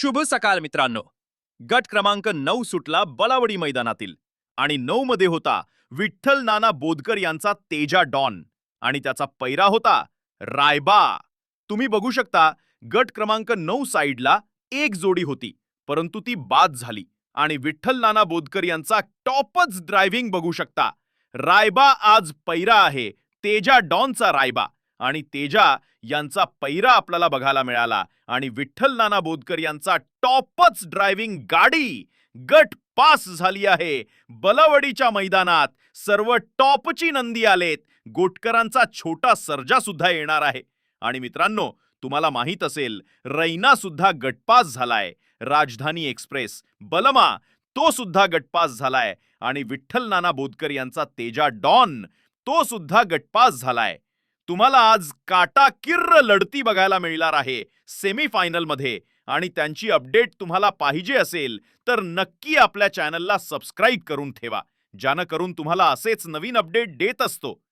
शुभ सकाळ मित्रांनो. गट क्रमांक नऊ सुटला बलावडी मैदानातील आणि नऊ मध्ये होता विठ्ठल नाना बोदकर यांचा तेजा डॉन आणि त्याचा पैरा होता रायबा. तुम्ही बघू शकता गट क्रमांक नऊ साईडला एक जोडी होती परंतु ती बाद झाली आणि विठ्ठल नाना बोदकर यांचा टॉपच ड्रायव्हिंग बघू शकता. रायबा आज पैरा आहे तेजा डॉनचा रायबा. आणि तेजा यांचा पैरा आपल्याला बघायला मिळाला. आणि विठ्ठल नाना बोदकर यांचा टॉपच ड्रायव्हिंग गाडी गट पास झाली आहे. बलवडीच्या मैदानात सर्व टॉपची नंदी आलेत. गोटकरांचा छोटा सर्जा सुद्धा येणार आहे. आणि मित्रांनो तुम्हाला माहीत असेल रैना सुद्धा गटपास झालाय. राजधानी एक्सप्रेस बलमा तो सुद्धा गटपास झालाय. आणि विठ्ठल नाना बोदकर यांचा तेजा डॉन तो सुद्धा गटपास झालाय. तुम्हाला आज काटा किर्र लढती बघायला मिळणार आहे सेमीफायनलमध्ये. आणि त्यांची अपडेट तुम्हाला पाहिजे असेल तर नक्की आपल्या चॅनलला सबस्क्राईब करून ठेवा. ज्यानं करून तुम्हाला असेच नवीन अपडेट देत असतो.